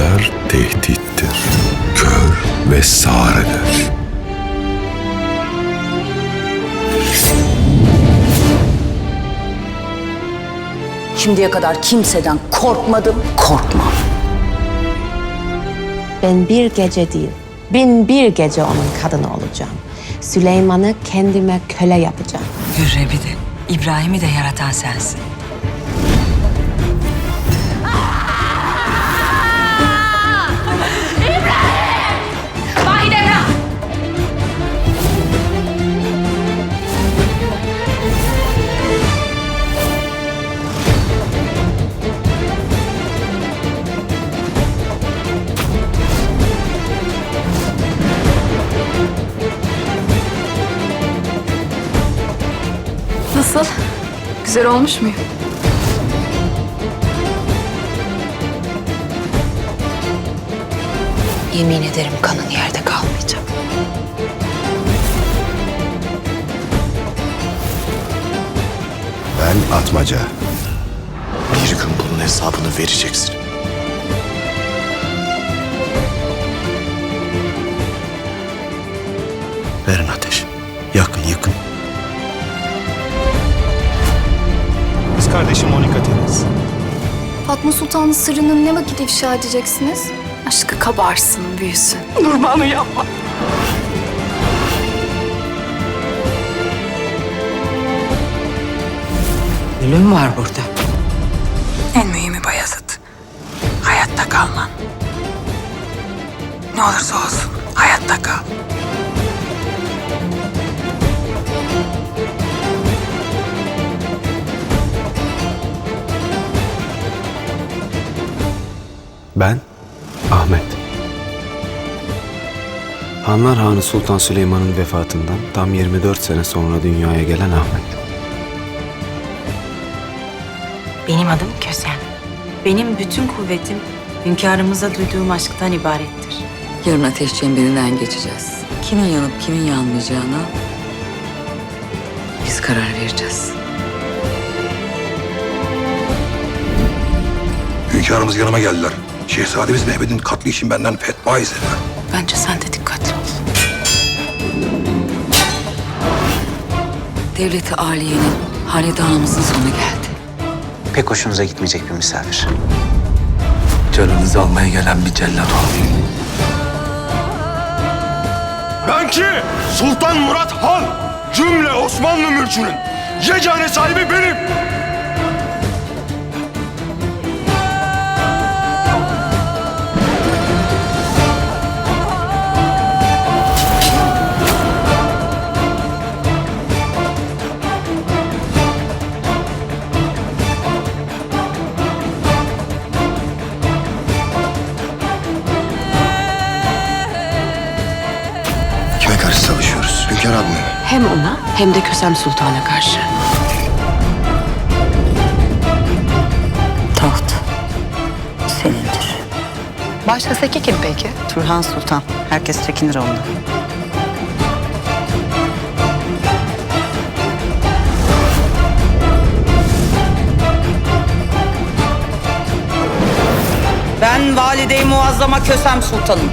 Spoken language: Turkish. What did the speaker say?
Gözler tehdittir. Kör ve sağır eder. Şimdiye kadar kimseden korkmadım, korkmam. Ben bir gece değil, bin bir gece onun kadını olacağım. Süleyman'ı kendime köle yapacağım. Hürrem'i de, İbrahim'i de yaratan sensin. Nasıl? Güzel olmuş muyum? Yemin ederim kanın yerde kalmayacak. Ben Atmaca. Bir gün bunun hesabını vereceksin. Verin ateş. Yakın yıkın. Kız kardeşim Monika Temiz. Fatma Sultan'ın sırrını ne vakit ifşa edeceksiniz? Aşkı kabarsın, büyüsün. Ölüm var burada. En mühimi Bayezid. Hayatta kalman. Ne olursa olsun hayatta kal. Ben Ahmet. Hanlar Hanı Sultan Süleyman'ın vefatından tam 24 sene sonra dünyaya gelen Ahmet. Benim adım Kösem. Benim bütün kuvvetim hünkârımıza duyduğum aşktan ibarettir. Yarın ateş çemberinden geçeceğiz. Kimin yanıp kimin yanmayacağına biz karar vereceğiz. Hünkârımız yanıma geldiler. Şehzademiz Mehmet'in katli için benden fetva istediler. Bence sen de dikkatli ol. Devleti Aliye'nin hanedanımızın sonu geldi. Pek hoşunuza gitmeyecek bir misafir. Canınızı almaya gelen bir cellat o. Ben ki Sultan Murat Han, cümle Osmanlı mülkünün yegane sahibi benim. Karşı savaşıyoruz? Hünkâr adına. Hem ona hem de Kösem Sultan'a karşı. Taht senindir. Başkasaki kim peki? Turhan Sultan. Herkes çekinir ondan. Ben Valide-i Muazzama Kösem Sultanım.